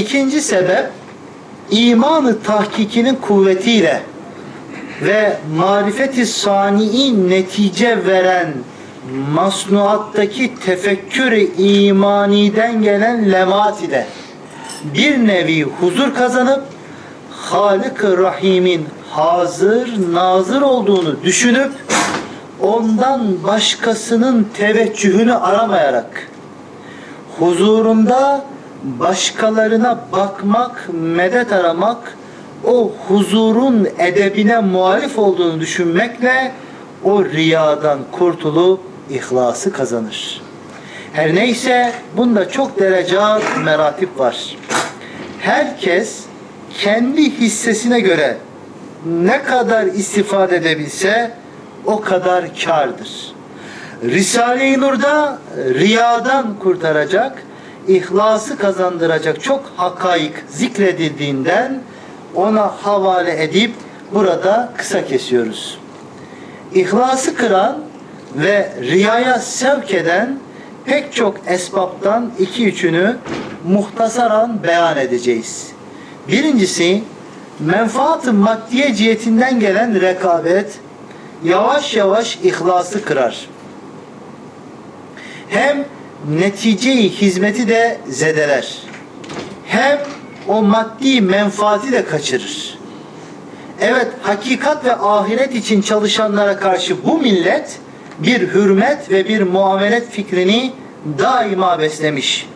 İkinci sebep imanı tahkikinin kuvvetiyle ve marifeti sani'i netice veren masnuattaki tefekkür-i imaniden gelen lemat ile bir nevi huzur kazanıp Halık-ı Rahim'in hazır, nazır olduğunu düşünüp ondan başkasının teveccühünü aramayarak huzurunda başkalarına bakmak, medet aramak, o huzurun edebine muhalif olduğunu düşünmekle o riyadan kurtulup ihlası kazanır. Her neyse bunda çok derecat, meratip var. Herkes kendi hissesine göre ne kadar istifade edebilse o kadar kardır. Risale-i Nur'da riyadan kurtaracak, ihlası kazandıracak çok hakaik zikredildiğinden ona havale edip burada kısa kesiyoruz. İhlası kıran ve riyaya sevk eden pek çok esbaptan iki üçünü muhtasaran beyan edeceğiz. Birincisi menfaat-ı maddiye cihetinden gelen rekabet yavaş yavaş ihlası kırar. Hem neticeyi hizmeti de zedeler. Hem o maddi menfaati de kaçırır. Evet, hakikat ve ahiret için çalışanlara karşı bu millet bir hürmet ve bir muamelet fikrini daima beslemiş.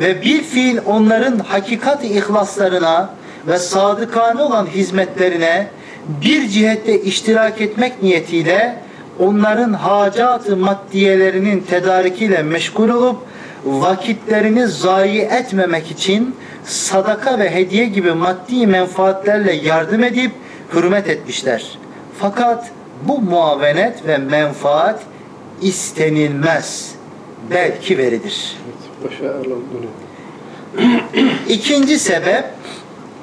Ve bir fiil onların hakikat ihlaslarına ve sadıkane olan hizmetlerine bir cihette iştirak etmek niyetiyle onların hacat-ı maddiyelerinin tedarikiyle meşgul olup vakitlerini zayi etmemek için sadaka ve hediye gibi maddi menfaatlerle yardım edip hürmet etmişler. Fakat bu muavenet ve menfaat istenilmez. Belki bunu. İkinci sebep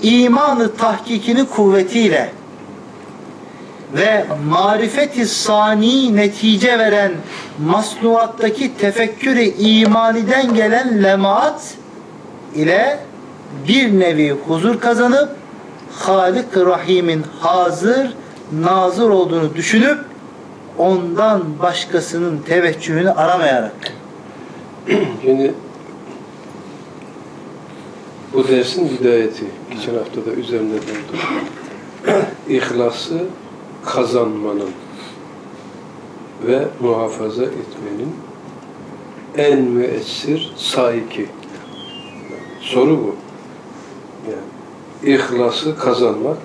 imanı tahkikinin kuvvetiyle ve marifeti sani netice veren masnuattaki tefekkürü imaniden gelen lemaat ile bir nevi huzur kazanıp Halik Rahim'in hazır, nazır olduğunu düşünüp ondan başkasının teveccühünü aramayarak Şimdi bu dersin hidayeti. Geçen hafta da üzerinde durduk. İhlası kazanmanın ve muhafaza etmenin en müessir saiki. Soru bu. Yani ihlası kazanmak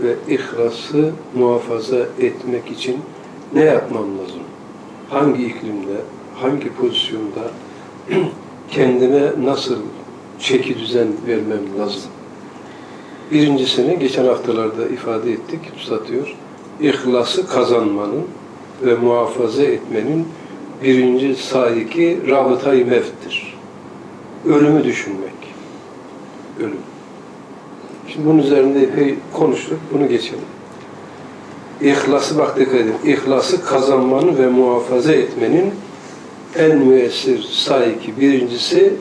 ve ihlası muhafaza etmek için ne yapmam lazım? Hangi iklimde, hangi pozisyonda kendime nasıl çeki düzen vermem lazım? Birincisini geçen haftalarda ifade ettik, Üstad diyor. İhlası kazanmanın ve muhafaza etmenin birinci saiki rabıtayı mevttir. Ölümü düşünmek. Ölüm. Şimdi bunun üzerinde epey konuştuk, bunu geçelim. İhlası bak dikkat edin. İhlası kazanmanın ve muhafaza etmenin en müessir saiki birincisi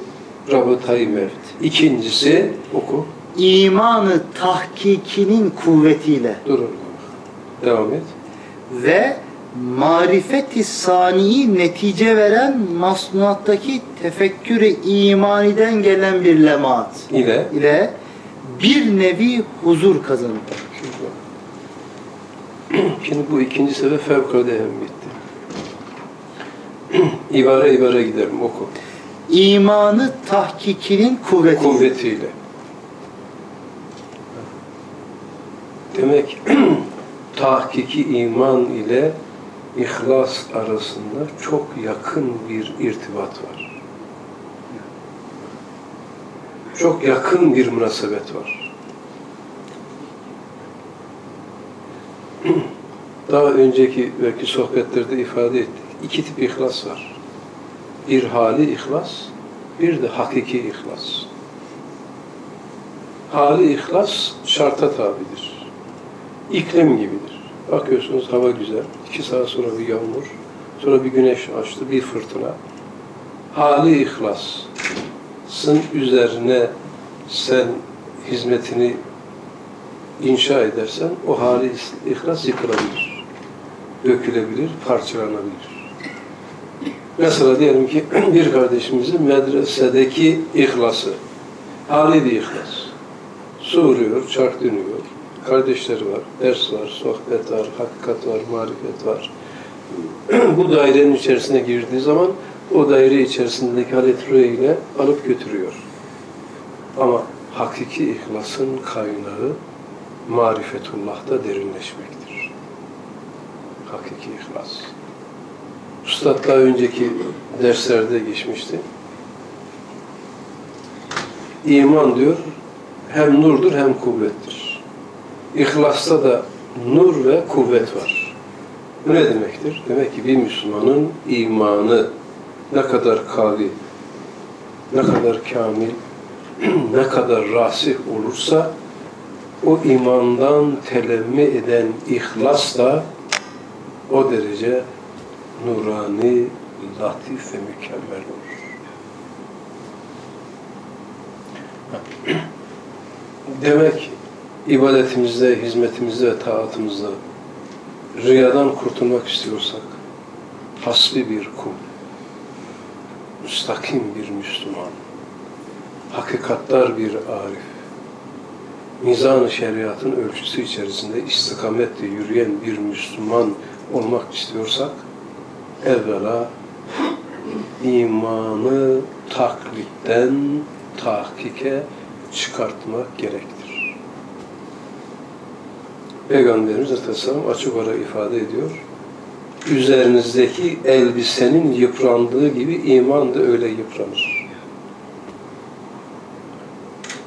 rabıtayı mevt. İkincisi oku. imanı tahkikinin kuvvetiyle Durun. Devam et. ve marifeti saniyi netice veren masnuattaki tefekkürü imaniden gelen bir lemaat İle. ile bir nevi huzur kazanır. Şimdi bu ikinci sebep fevkalade ehemmiyetli. ibare ibare giderim oku. İmanı tahkikinin kuvveti. Kuvvetiyle. Demek tahkiki iman ile ihlas arasında çok yakın bir irtibat var. Çok yakın bir münasebet var. Daha önceki belki sohbetlerde ifade ettik. İki tip ihlas var. Bir hali ihlas, bir de hakiki ihlas. Hali ihlas şarta tabidir. İklim gibidir. Bakıyorsunuz hava güzel, iki saat sonra bir yağmur, sonra bir güneş açtı, bir fırtına. Hali ihlasın üzerine sen hizmetini inşa edersen o hali ihlas yıkılabilir. Dökülebilir, parçalanabilir. Mesela diyelim ki bir kardeşimizin medresedeki ihlası, hali bir ihlas. Su vuruyor, çark dönüyor, kardeşleri var, ders var, sohbet var, hakikat var, marifet var. Bu dairenin içerisine girdiği zaman o daire içerisindeki halet ile alıp götürüyor. Ama hakiki ihlasın kaynağı marifetullah'ta derinleşmektir. Hakiki ihlas. Üstad daha önceki derslerde geçmişti. İman diyor hem nurdur hem kuvvettir. İhlasta da nur ve kuvvet var. Bu ne demektir? Demek ki bir Müslümanın imanı ne kadar kavi, ne kadar kamil, ne kadar rasih olursa o imandan telemmi eden ihlas da o derece nurani, latif ve mükemmel olur. Demek ibadetimizde, hizmetimizde taatımızda riyadan kurtulmak istiyorsak hasbi bir kul, müstakim bir Müslüman, hakikatlar bir arif, mizan-ı şeriatın ölçüsü içerisinde istikametle yürüyen bir Müslüman olmak istiyorsak evvela imanı taklitten tahkike çıkartmak gerektir. Peygamberimiz Aleyhisselam açık olarak ifade ediyor. Üzerinizdeki elbisenin yıprandığı gibi iman da öyle yıpranır.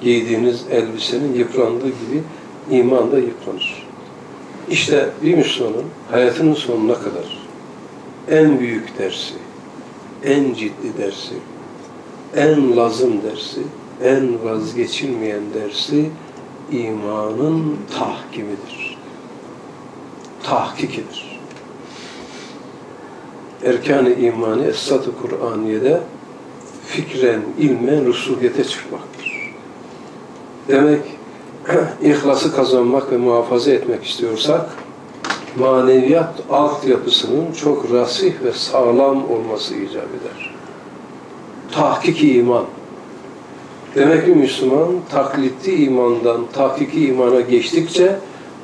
Giydiğiniz elbisenin yıprandığı gibi iman da yıpranır. İşte bir Müslümanın hayatının sonuna kadar en büyük dersi, en ciddi dersi, en lazım dersi, en vazgeçilmeyen dersi imanın tahkimidir. Tahkikidir. Erkan-ı imani, Esat-ı Kur'aniye'de fikren, ilmen, rusuhiyete çıkmaktır. Demek ihlası kazanmak ve muhafaza etmek istiyorsak maneviyat altyapısının çok rasih ve sağlam olması icap eder. Tahkiki iman. Demek ki Müslüman taklitli imandan tahkiki imana geçtikçe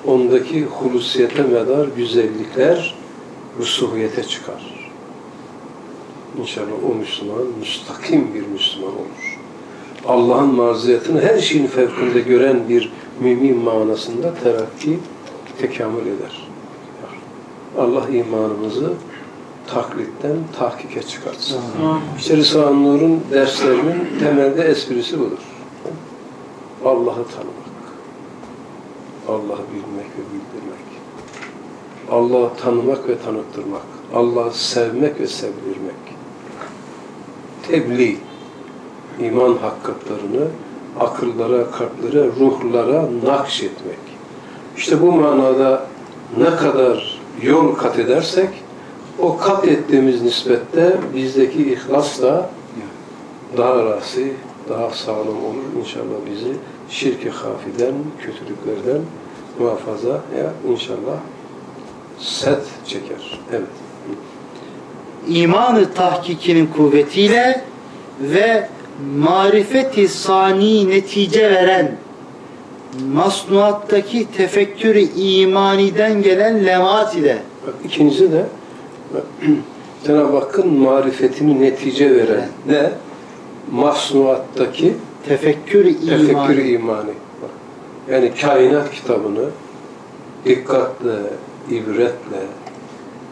ondaki hulusiyete medar güzellikler rusuhiyete çıkar. İnşallah o Müslüman müstakim bir Müslüman olur. Allah'ın marziyetini her şeyin fevkinde gören bir mümin manasında terakki tekamül eder. Allah imanımızı taklitten tahkike çıkartsın. İşte Risale-i Nur'un derslerinin temelde esprisi budur. Allah'ı tanımak. Allah'ı bilmek ve bildirmek. Allah'ı tanımak ve tanıttırmak. Allah'ı sevmek ve sevdirmek. Tebliğ. iman hakikatlarını akıllara, kalplere, ruhlara nakşetmek. İşte bu manada ne kadar yol kat edersek o kat ettiğimiz nispette bizdeki ihlas da daha rasi, daha sağlam olur. İnşallah bizi şirk-i hafiden, kötülüklerden muhafaza ya inşallah set çeker. Evet. İmanı tahkikinin kuvvetiyle ve marifeti sani netice veren masnuattaki tefekkürü imaniden gelen lemat ile ikincisi de Cenab-ı Hakk'ın marifetini netice veren ne? Masnuattaki tefekkür tefekkür imani. imani. Bak, Yani kainat kitabını dikkatle, ibretle,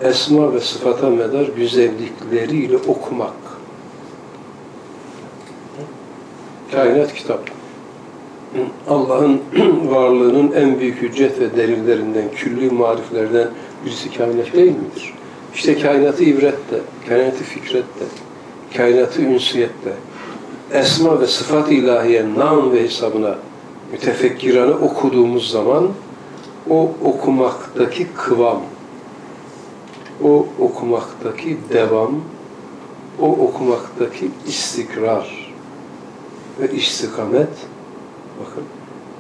esma ve sıfata medar güzellikleriyle okumak. Kainat kitap. Allah'ın varlığının en büyük hüccet ve delillerinden, külli mariflerden birisi kainat değil midir? İşte kainatı ibrette, kainatı fikrette, kainatı ünsiyette, esma ve sıfat ilahiye nam ve hesabına mütefekkirane okuduğumuz zaman o okumaktaki kıvam, o okumaktaki devam, o okumaktaki istikrar ve istikamet bakın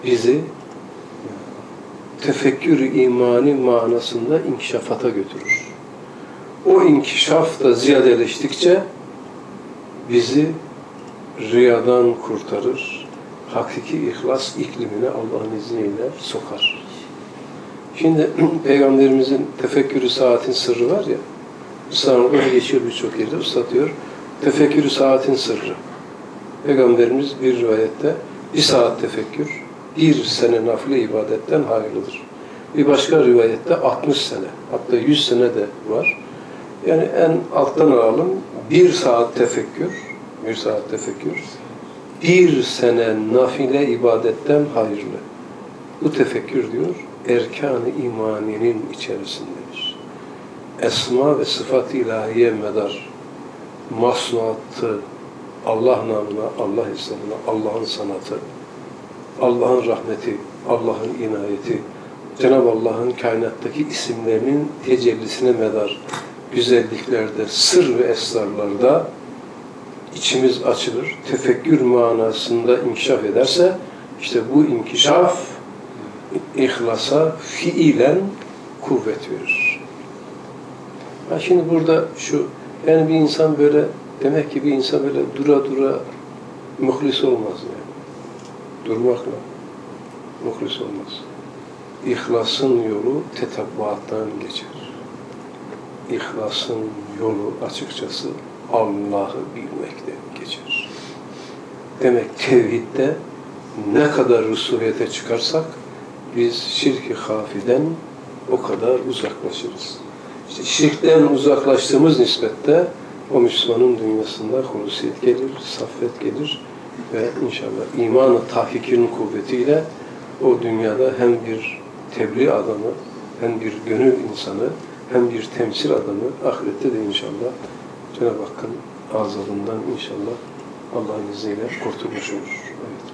bizi tefekkür imani manasında inkişafata götürür. O inkişaf da ziyadeleştikçe bizi riyadan kurtarır. Hakiki ihlas iklimine Allah'ın izniyle sokar. Şimdi Peygamberimizin tefekkürü saatin sırrı var ya, Üstad'ın geçiyor birçok yerde, Üstad tefekkürü saatin sırrı. Peygamberimiz bir rivayette bir saat tefekkür, bir sene nafile ibadetten hayırlıdır. Bir başka rivayette 60 sene, hatta 100 sene de var. Yani en alttan alalım, bir saat tefekkür, bir saat tefekkür, bir sene nafile ibadetten hayırlı. Bu tefekkür diyor, erkan-ı imaninin içerisindedir. Esma ve sıfat ilahiye medar, masnuatı, Allah namına, Allah İslam'ına, Allah'ın sanatı, Allah'ın rahmeti, Allah'ın inayeti, Cenab-ı Allah'ın kainattaki isimlerinin tecellisine medar güzelliklerde, sır ve esrarlarda içimiz açılır, tefekkür manasında inkişaf ederse, işte bu inkişaf ihlasa fiilen kuvvet verir. Ha şimdi burada şu, yani bir insan böyle, demek ki bir insan böyle dura dura muhlis olmaz yani. Durmakla muhlis olmaz. İhlasın yolu tetabbuattan geçer. İhlasın yolu açıkçası Allah'ı bilmekten geçer. Demek tevhidde ne kadar rusuviyete çıkarsak biz şirki hafiden o kadar uzaklaşırız. İşte şirkten uzaklaştığımız nispette o Müslümanın dünyasında hulusiyet gelir, saffet gelir ve inşallah imanı tahkikinin kuvvetiyle o dünyada hem bir tebliğ adamı, hem bir gönül insanı, hem bir temsil adamı ahirette de inşallah Cenab-ı Hakk'ın azabından inşallah Allah'ın izniyle kurtulmuş olur. Evet.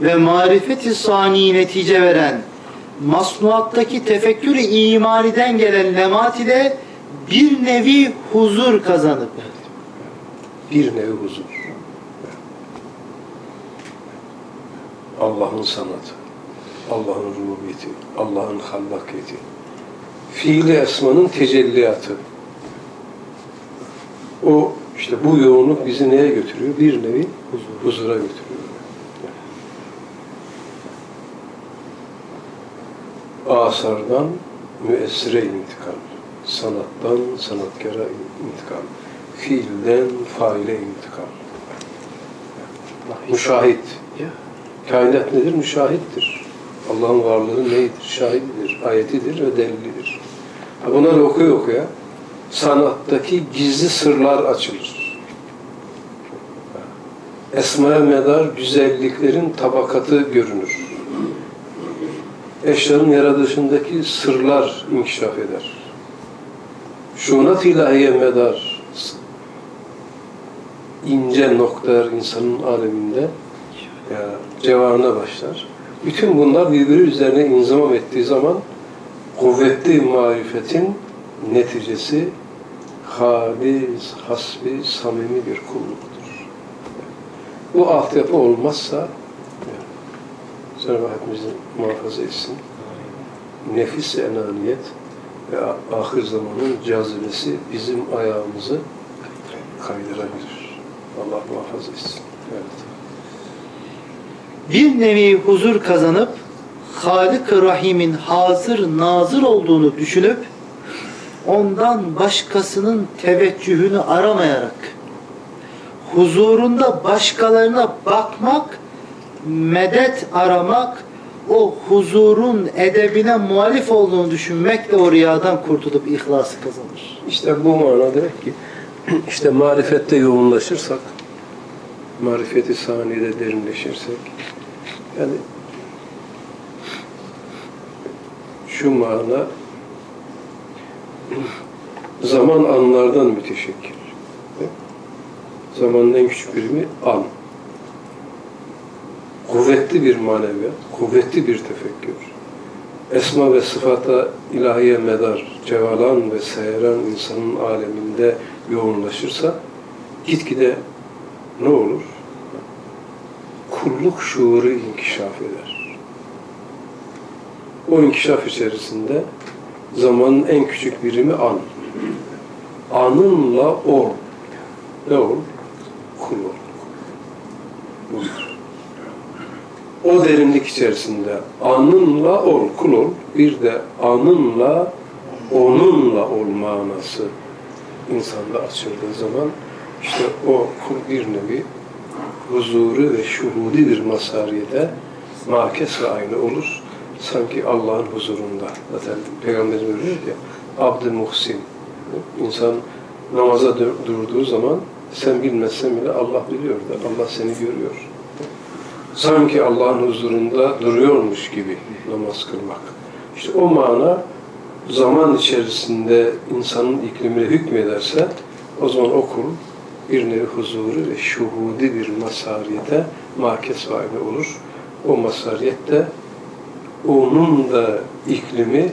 Ve marifeti sani netice veren masnuattaki tefekkür-i imaniden gelen lemat ile bir nevi huzur kazanıp Bir nevi huzur. Allah'ın sanatı, Allah'ın rububiyeti, Allah'ın hallakiyeti, fiili esmanın tecelliyatı. O işte bu yoğunluk bizi neye götürüyor? Bir nevi huzura götürüyor. Asardan müessire intikal, sanattan sanatkara intikal, fiilden faile intikal. Müşahit. Kainat nedir? Müşahittir. Allah'ın varlığı neydir? Şahididir, ayetidir ve delilidir. Ha Bunları okuya okuya sanattaki gizli sırlar açılır. Esmaya medar güzelliklerin tabakatı görünür. Eşyanın yaratılışındaki sırlar inkişaf eder. Şunat ilahiye medar ince noktalar insanın aleminde ya, cevarına başlar. Bütün bunlar birbiri üzerine inzimam ettiği zaman kuvvetli marifetin neticesi halis, hasbi, samimi bir kulluktur. Bu altyapı olmazsa Cenab-ı Hak muhafaza etsin. Nefis enaniyet ve ahir zamanın cazibesi bizim ayağımızı kaydırabilir. Allah muhafaza etsin. Evet. bir nevi huzur kazanıp Halık-ı Rahim'in hazır nazır olduğunu düşünüp ondan başkasının teveccühünü aramayarak huzurunda başkalarına bakmak, medet aramak, o huzurun edebine muhalif olduğunu düşünmekle o riyadan kurtulup ihlası kazanır. İşte bu mana demek ki işte marifette yoğunlaşırsak, marifeti saniyede derinleşirsek, yani şu mana zaman anlardan müteşekkil. Zamanın en küçük birimi an. Kuvvetli bir maneviyat, kuvvetli bir tefekkür. Esma ve sıfata ilahiye medar, cevalan ve seyran insanın aleminde yoğunlaşırsa gitgide ne olur? kulluk şuuru inkişaf eder. O inkişaf içerisinde zamanın en küçük birimi an. Anınla ol. Ne ol? Kul ol. Budur. O derinlik içerisinde anınla ol, kul ol. Bir de anınla, onunla ol manası insanda açıldığı zaman işte o kul bir nevi huzuru ve şuhudi bir masariyete makes ve aynı olur. Sanki Allah'ın huzurunda. Zaten Peygamberimiz öyle ya, abd muhsin. İnsan namaza dur- durduğu zaman sen bilmezsen bile Allah biliyor da Allah seni görüyor. Sanki Allah'ın huzurunda duruyormuş gibi namaz kılmak. İşte o mana zaman içerisinde insanın iklimine hükmederse o zaman o kul bir nevi huzuru ve şuhudi bir masariyete makes vahibi olur. O masariyette onun da iklimi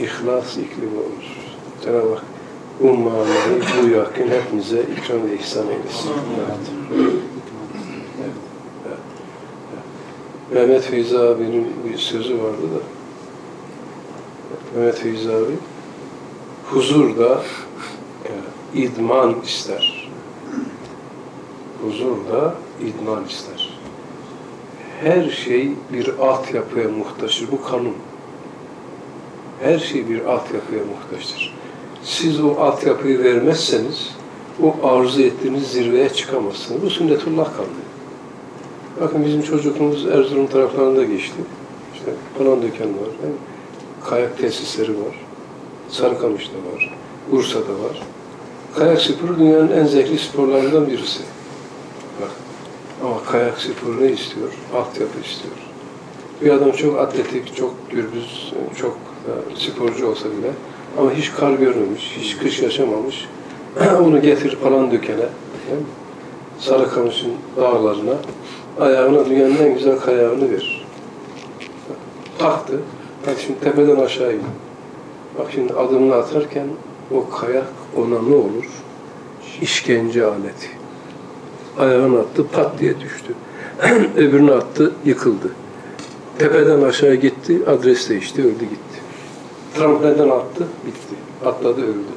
ihlas iklimi olur. Cenab-ı Hak bu manayı, bu yakın hepimize ikram ve ihsan eylesin. Evet. Mehmet Feyzi abinin bir sözü vardı da Mehmet Feyzi abi huzur da idman ister. Huzur da idman ister. Her şey bir altyapıya muhtaçtır. Bu kanun. Her şey bir altyapıya muhtaçtır. Siz o altyapıyı vermezseniz o arzu ettiğiniz zirveye çıkamazsınız. Bu sünnetullah kanunu. Bakın bizim çocukluğumuz Erzurum taraflarında geçti. İşte falan döken var. mi? Kayak tesisleri var. Sarıkamış'ta var. Bursa'da var. Kayak sporu dünyanın en zevkli sporlarından birisi. Bak. Ama kayak sporu ne istiyor? Altyapı istiyor. Bir adam çok atletik, çok gürbüz, çok e, sporcu olsa bile ama hiç kar görmemiş, hiç kış yaşamamış. Onu getir falan dökene? Sarıkamış'ın dağlarına, ayağına dünyanın en güzel kayağını ver. Taktı. Bak şimdi tepeden aşağı in. Bak şimdi adımını atarken o kayak ona ne olur? İşkence aleti. Ayağını attı, pat diye düştü. Öbürünü attı, yıkıldı. Tepeden aşağı gitti, adres değişti, öldü gitti. Tramplinden attı, bitti. Atladı, öldü.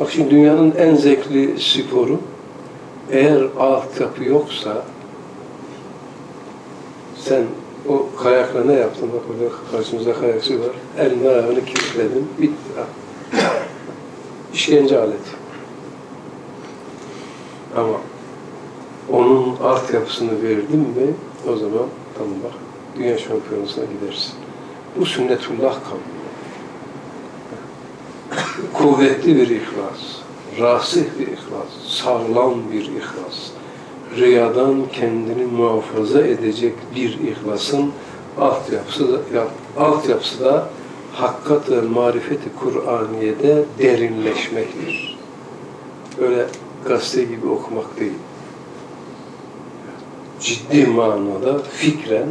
Bak şimdi dünyanın en zevkli sporu eğer altyapı yoksa sen o kayakla ne yaptın? Bak orada karşımızda kayakçı var. Elini ayağını kilitledin. Bitti. İşkence aleti. Ama onun altyapısını verdin mi o zaman tamam bak dünya şampiyonasına gidersin. Bu sünnetullah kanunu. Kuvvetli bir ihlas, rasih bir ihlas, sağlam bir ihlas, riyadan kendini muhafaza edecek bir ihlasın altyapısı da, ya- altyapısı da hakkat ve marifeti Kur'aniye'de derinleşmektir. Öyle gazete gibi okumak değil. Ciddi manada fikren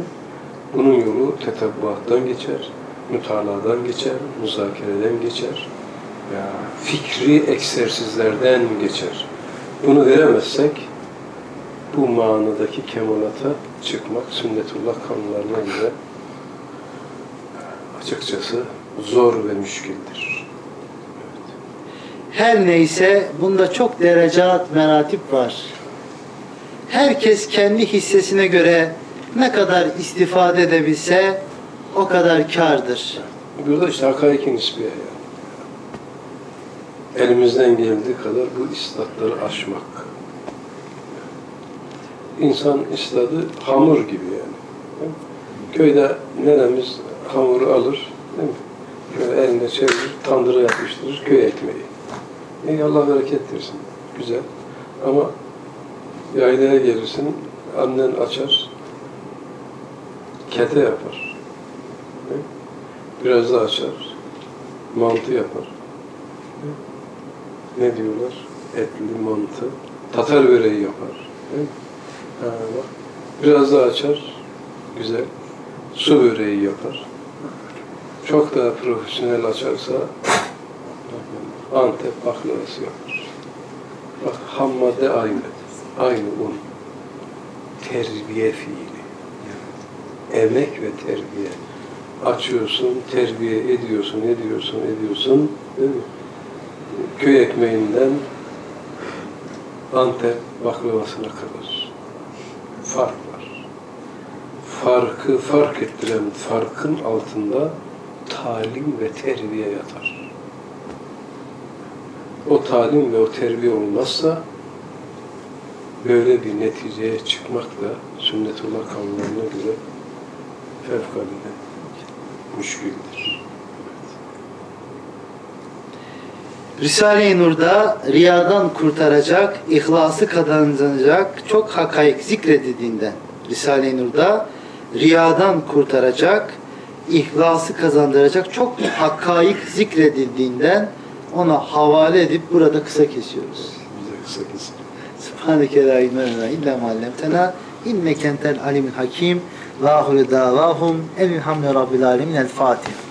bunun yolu tetebbuattan geçer, mütaladan geçer, müzakereden geçer, ya fikri egzersizlerden geçer. Bunu veremezsek bu manadaki kemalata çıkmak sünnetullah kanunlarına göre açıkçası zor ve müşkildir. Her neyse bunda çok derecat, meratip var. Herkes kendi hissesine göre ne kadar istifade edebilse o kadar kârdır. Burada işte hakaiki nisbiye yani. Elimizden geldiği kadar bu istatları aşmak. İnsan istadı hamur gibi yani. Köyde nenemiz hamuru alır, değil mi? Şöyle eline çevirir, tandıra yapıştırır, köy ekmeği. İyi Allah bereket versin. Güzel. Ama yaylaya gelirsin, annen açar, kete yapar. Biraz da açar, mantı yapar. Ne diyorlar? Etli mantı. Tatar böreği yapar. Biraz daha açar, güzel. Su böreği yapar. Çok daha profesyonel açarsa Antep baklavası yapar. Bak ham madde aynı. Aynı un. terbiye fiili. Emek ve terbiye. Açıyorsun, terbiye ediyorsun, ediyorsun, ediyorsun. Değil mi? Köy ekmeğinden Antep baklavasına kadar fark var. Farkı fark ettiren farkın altında talim ve terbiye yatar. O talim ve o terbiye olmazsa böyle bir neticeye çıkmak da sünnetullah kanunlarına göre fevkalade müşküldür. Risale-i Nur'da riyadan kurtaracak, ihlası kazanacak çok hakaik zikredildiğinden Risale-i Nur'da riyadan kurtaracak, ihlası kazandıracak çok hakaik zikredildiğinden ona havale edip burada kısa kesiyoruz. Bize kısa kesin. Subhaneke la ilme lena illa ma allamtena inneke entel alimul hakim. Ve ahiru davahum. Elhamdülillahi rabbil alemin. El Fatiha.